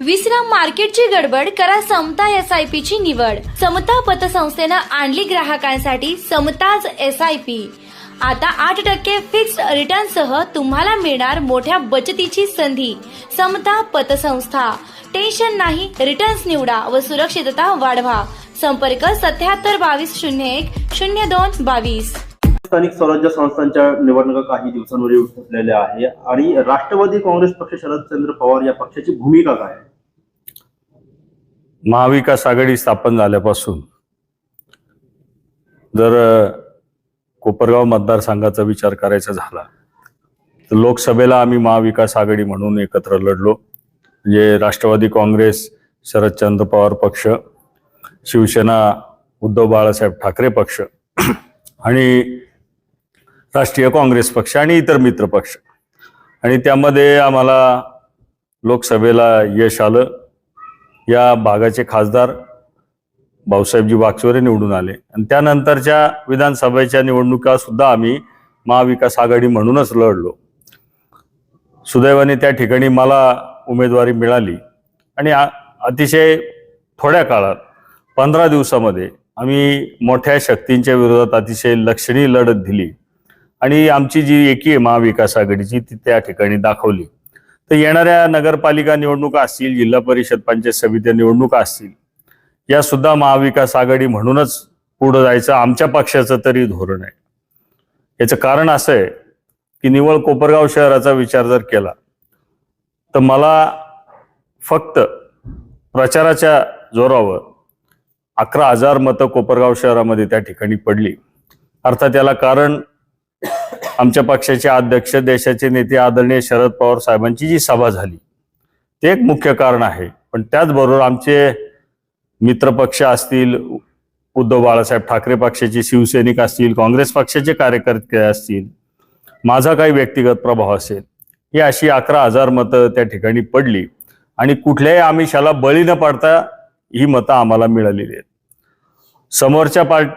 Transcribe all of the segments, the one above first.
विश्राम मार्केटची गडबड करा समता एस आय पी ची निवड. समता पतसंस्थेनं आणली ग्राहकांसाठी समताज एस आय पी आता आठ टक्के फिक्स्ड रिटर्न सह तुम्हाला मिळणार मोठ्या बचतीची संधी. समता पतसंस्था. टेन्शन नाही रिटर्न्स निवडा व सुरक्षितता वाढवा. संपर्क सत्याहत्तर बावीस शून्य एक शून्य दोन बावीस. स्थानिक स्वराज्य संस्थांच्या निवडणुका काही दिवसांवर उठलेल्या आहे आणि राष्ट्रवादी काँग्रेस पक्ष शरदचंद्र पवार या पक्षाची भूमिका काय आहे? महाविकास आघाडी स्थापन झाल्यापासून जर कोपरगाव मतदारसंघाचा विचार करायचा झाला तर लोकसभेला आम्ही महाविकास आघाडी म्हणून एकत्र लढलो. म्हणजे राष्ट्रवादी काँग्रेस शरदचंद्र पवार पक्ष शिवसेना उद्धव बाळासाहेब ठाकरे पक्ष आणि राष्ट्रीय काँग्रेस पक्ष आणि इतर मित्र पक्ष. आणि त्यामध्ये आम्हाला लोकसभेला यश आलं. या भागाचे खासदार भाऊसाहेबजी वागचोरे निवडून आले. आणि त्यानंतरच्या विधानसभेच्या निवडणुका सुद्धा आम्ही महाविकास आघाडी म्हणूनच लढलो. सुदैवाने त्या ठिकाणी मला उमेदवारी मिळाली. आणि अतिशय थोड्या काळात पंधरा दिवसामध्ये आम्ही मोठ्या शक्तींच्या विरोधात अतिशय लक्षणीय लढत दिली. आणि आमची जी एकी आहे महाविकास आघाडीची ती त्या ठिकाणी दाखवली. तर येणाऱ्या नगरपालिका निवडणुका असतील जिल्हा परिषद पंचायत समित्या निवडणुका असतील या सुद्धा महाविकास आघाडी म्हणूनच पुढं जायचं आमच्या पक्षाचं तरी धोरण आहे. याचं कारण असं आहे की निवळ कोपरगाव शहराचा विचार जर केला तर मला फक्त प्रचाराच्या जोरावर अकरा हजार मतं कोपरगाव शहरामध्ये त्या ठिकाणी पडली. अर्थात याला कारण आमच्या पक्षाचे अध्यक्ष देशाचे नेते आदरणीय शरद पवार साहेबांची जी सभा झाली ते एक मुख्य कारण आहे. पण त्याचबरोबर आमचे मित्रपक्ष असतील उद्धव बाळासाहेब ठाकरे पक्षाचे शिवसैनिक असतील काँग्रेस पक्षाचे कार्यकर्ते असतील माझा काही व्यक्तिगत प्रभाव असेल ही अशी अकरा हजार मतं त्या ठिकाणी पडली आणि कुठल्याही आमिषाला बळी न पडता ही मतं आम्हाला मिळालेली आहेत. समोरच्या पार्ट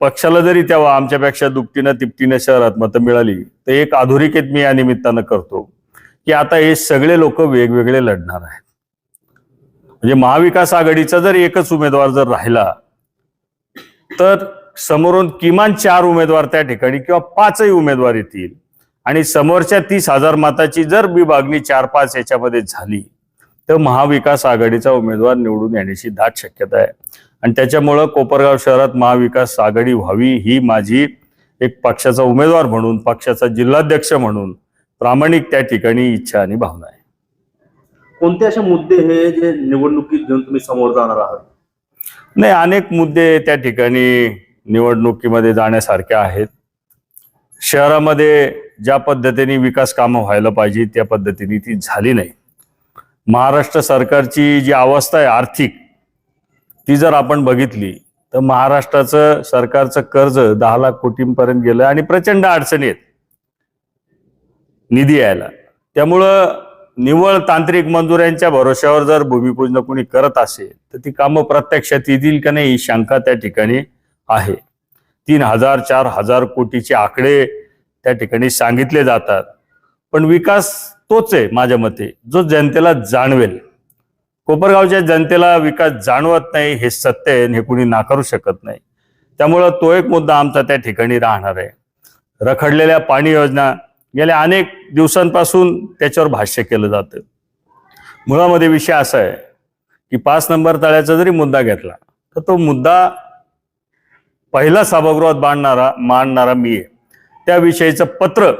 पक्षाला जरी तेव्हा आमच्यापेक्षा दुपटीनं तिपटीनं शहरात मतं मिळाली तर एक अधोरेखित मी या निमित्तानं करतो की आता हे सगळे लोक वेगवेगळे लढणार आहेत. म्हणजे महाविकास आघाडीचा जर एकच उमेदवार जर राहिला तर समोरून किमान चार उमेदवार त्या ठिकाणी किंवा पाचही उमेदवार येतील. आणि समोरच्या तीस हजार मताची जर विभागणी चार पाच याच्यामध्ये झाली तर महाविकास आघाडीचा उमेदवार निवडून येण्याची दाट शक्यता आहे. आणि त्याच्यामुळं कोपरगाव शहरात महाविकास आघाडी व्हावी ही माझी एक पक्षाचा उमेदवार म्हणून पक्षाचा जिल्हाध्यक्ष म्हणून प्रामाणिक त्या ठिकाणी इच्छा आणि भावना आहे. कोणते असे मुद्दे हे जे निवडणुकीत घेऊन तुम्ही समोर जाणार आहात? नाही अनेक मुद्दे त्या ठिकाणी निवडणुकीमध्ये जाण्यासारखे आहेत. शहरामध्ये ज्या पद्धतीने विकास कामं व्हायला पाहिजे त्या पद्धतीने ती झाली नाही. महाराष्ट्र सरकारची जी अवस्था आहे आर्थिक ती जर आपण बघितली तर महाराष्ट्राचं सरकारचं कर्ज दहा लाख कोटींपर्यंत गेलं आणि प्रचंड अडचणी आहेत. निधी यायला. त्यामुळं निव्वळ तांत्रिक मंजुऱ्यांच्या भरोश्यावर जर भूमिपूजन कोणी करत असेल तर ती कामं प्रत्यक्षात येतील का नाही ही शंका त्या ठिकाणी आहे. तीन हजार चार हजार कोटीचे आकडे त्या ठिकाणी सांगितले जातात. पण विकास तोच आहे माझ्या मते जो जनतेला जाणवेल. कोपरगावच्या जनतेला विकास जाणवत नाही हे सत्य आहे आणि हे कुणी नाकारू शकत नाही. त्यामुळं तो एक मुद्दा आमचा त्या ठिकाणी राहणार आहे. रखडलेल्या पाणी योजना गेल्या अनेक दिवसांपासून त्याच्यावर भाष्य केलं जातं. मुळामध्ये विषय असा आहे की पाच नंबर तळ्याचा जरी मुद्दा घेतला तर तो मुद्दा पहिला सभागृहात मांडणारा मांडणारा मी आहे. त्याविषयीचं पत्र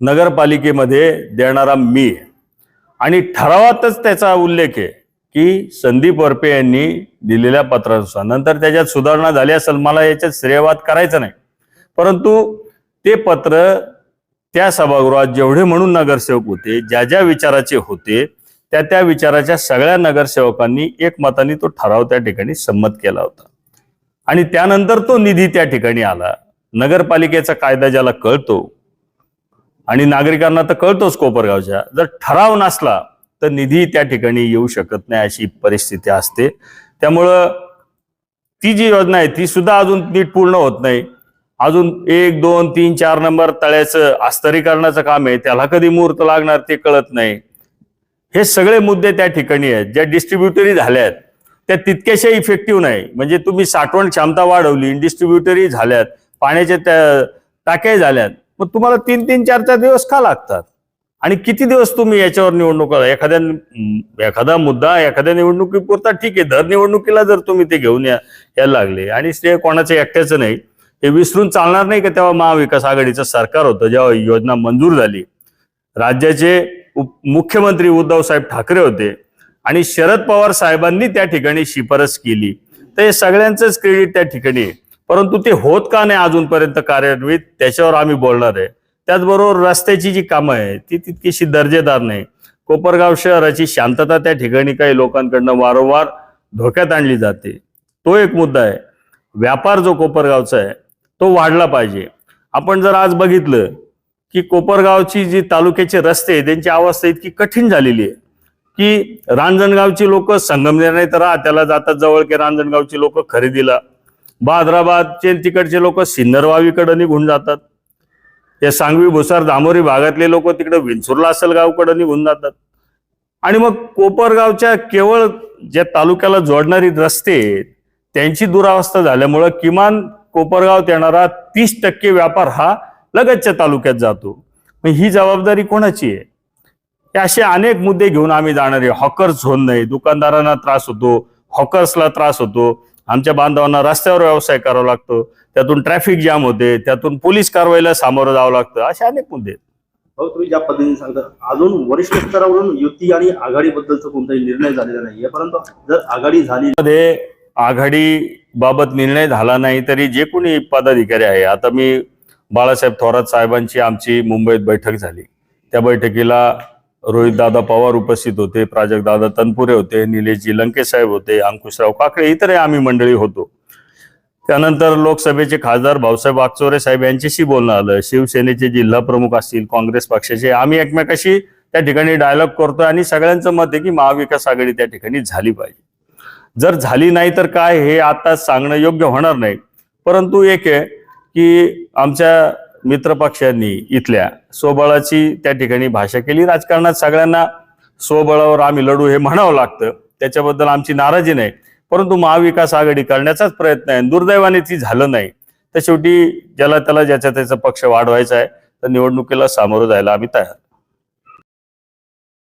नगरपालिकेमध्ये देणारा मी आहे. आणि ठरावातच त्याचा उल्लेख आहे. की संदीप वरपे यांनी दिलेल्या पत्रानुसार. नंतर त्याच्यात सुधारणा झाली असेल मला याच्यात श्रेयवाद करायचा नाही. परंतु ते पत्र त्या सभागृहात जेवढे म्हणून नगरसेवक होते ज्या ज्या विचाराचे होते त्या त्या विचाराच्या सगळ्या नगरसेवकांनी एकमताने तो ठराव त्या ठिकाणी संमत केला होता. आणि त्यानंतर तो निधी त्या ठिकाणी आला. नगरपालिकेचा कायदा ज्याला कळतो आणि नागरिकांना तर कळतोच कोपरगावच्या जर ठराव नसला तर निधी त्या ठिकाणी येऊ शकत नाही अशी परिस्थिती असते. त्यामुळं ती जी योजना आहे ती सुद्धा अजून नीट पूर्ण होत नाही. अजून एक दोन तीन चार नंबर तळ्याचं अस्तरीकरणाचं काम आहे त्याला कधी मुहूर्त लागणार ते कळत नाही. हे सगळे मुद्दे त्या ठिकाणी आहेत ज्या डिस्ट्रीब्युटरी झाल्या आहेत त्या तितक्याशा इफेक्टिव्ह नाही. म्हणजे तुम्ही साठवण क्षमता वाढवली डिस्ट्रीब्युटरी झाल्यात पाण्याच्या त्या टाक्या झाल्यात मग तुम्हाला तीन तीन चार चार दिवस का लागतात? आणि किती दिवस तुम्ही याच्यावर निवडणूक एखाद्या एखादा मुद्दा एखाद्या निवडणुकीपुरता ठीक आहे दर निवडणुकीला जर तुम्ही ते घेऊन या यायला लागले. आणि श्रेय कोणाचं? एकट्याचं नाही. हे विसरून चालणार नाही का तेव्हा महाविकास आघाडीचं सरकार होतं जेव्हा योजना मंजूर झाली? राज्याचे उप- मुख्यमंत्री उद्धव साहेब ठाकरे होते आणि शरद पवार साहेबांनी त्या ठिकाणी शिफारस केली. तर हे सगळ्यांचंच क्रेडिट त्या ठिकाणी आहे. परंतु ते होत का नाही अजूनपर्यंत कार्यान्वित त्याच्यावर आम्ही बोलणार आहे. त्याचबरोबर रस्त्याची जी कामं आहे ती तितकीशी दर्जेदार नाही. कोपरगाव शहराची शांतता त्या ठिकाणी काही लोकांकडनं वारंवार धोक्यात आणली जाते. तो एक मुद्दा आहे. व्यापार जो कोपरगावचा आहे तो वाढला पाहिजे. आपण जर आज बघितलं की कोपरगावची जी तालुक्याचे रस्ते त्यांची अवस्था इतकी कठीण झालेली आहे की रांजणगावची लोक संगमनेर नाही तर त्याला जातात जवळ की रांजणगावची लोक खरेदीला. बहादराबादचे तिकडचे लोक सिन्नरवावीकडे निघून जातात. या सांगवी भुसार दामोरी भागातले लोक तिकडे विंचुर्ला असेल गावकडं निघून जातात. आणि मग कोपरगावच्या केवळ ज्या तालुक्याला जोडणारी रस्ते आहेत, त्यांची दुरावस्था झाल्यामुळं किमान कोपरगावात येणारा तीस टक्के व्यापार हा लगतच्या तालुक्यात जातो. मग ही जबाबदारी कोणाची आहे? असे अनेक मुद्दे घेऊन आम्ही जाणार आहे. हॉकर्स झोन नाही दुकानदारांना त्रास होतो हॉकर्सला त्रास होतो. आमच्या बांधवांना रस्त्यावर व्यवसाय करावा लागतो त्यातून ट्रॅफिक जाम होते त्यातून पोलीस कारवाईला सामोरं जावं लागतं असे अनेक मुद्दे आहेत. भाऊ तुम्ही ज्या पद्धतीने सांगता अजून वरिष्ठ स्तरावरून युती आणि आघाडीबद्दलचा कोणताही निर्णय झालेला नाहीये परंतु जर आघाडी झाली मध्ये आघाडी बाबत निर्णय झाला नाही तरी जे कोणी पदाधिकारी आहे आता मी बाळासाहेब थोरात साहेबांची आमची मुंबईत बैठक झाली त्या बैठकीला रोहित दादा पवार उपस्थित होते प्राजक्तदादा तनपुरे होते निलेशजी लंके साहेब होते अंकुशराव काकडे इतरही आम्ही मंडळी होतो. त्यानंतर लोकसभेचे खासदार भाऊसाहेब वागचोरे साहेब यांच्याशी बोलणं आलं. शिवसेनेचे जिल्हा प्रमुख असतील काँग्रेस पक्षाचे आम्ही एकमेकाशी त्या ठिकाणी डायलॉग करतोय आणि सगळ्यांचं मत आहे की महाविकास आघाडी त्या ठिकाणी झाली पाहिजे. जर झाली नाही तर काय? हे आता सांगणं योग्य होणार नाही. परंतु एक आहे की आमच्या मित्रपक्षांनी इथल्या स्वबळाची त्या ठिकाणी भाषा केली. राजकारणात सगळ्यांना स्वबळावर आम्ही लढू हे म्हणावं लागतं. त्याच्याबद्दल आमची नाराजी नाही. परंतु महाविकास आघाडी करण्याचाच प्रयत्न आहे. दुर्दैवाने ती झालं नाही. तर शेवटी ज्याला त्याला ज्याचा त्याचा पक्ष वाढवायचा आहे तर निवडणुकीला सामोरं जायला आम्ही तयार